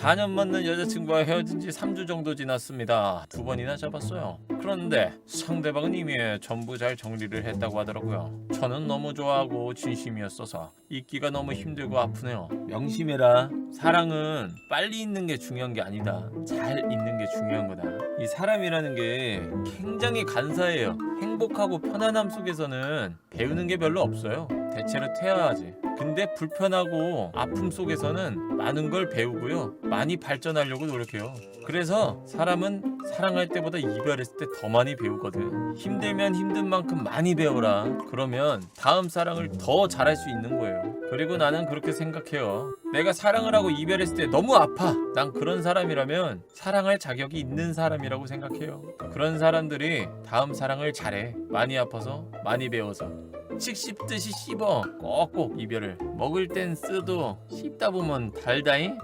4년 맞는 여자친구와 헤어진 지 3주 정도 지났습니다. 두 번이나 잡았어요. 그런데 상대방은 이미 전부 잘 정리를 했다고 하더라고요. 저는 너무 좋아하고 진심이었어서 잊기가 너무 힘들고 아프네요. 명심해라. 사랑은 빨리 있는 게 중요한 게 아니다. 잘 있는 게 중요한 거다. 이 사람이라는 게 굉장히 간사해요. 행복하고 편안함 속에서는 배우는 게 별로 없어요. 대체로 퇴화하지. 근데 불편하고 아픔 속에서는 많은 걸 배우고요. 많이 발전하려고 노력해요. 그래서 사람은 사랑할 때보다 이별했을 때 더 많이 배우거든. 힘들면 힘든 만큼 많이 배워라. 그러면 다음 사랑을 더 잘할 수 있는 거예요. 그리고 나는 그렇게 생각해요. 내가 사랑을 하고 이별했을 때 너무 아파. 난 그런 사람이라면 사랑할 자격이 있는 사람이라고 생각해요. 그런 사람들이 다음 사랑을 잘해. 많이 아파서, 많이 배워서. 칙 씹듯이 씹어. 꼭꼭 이별을 먹을 땐 쓰도. 씹다 보면 달다잉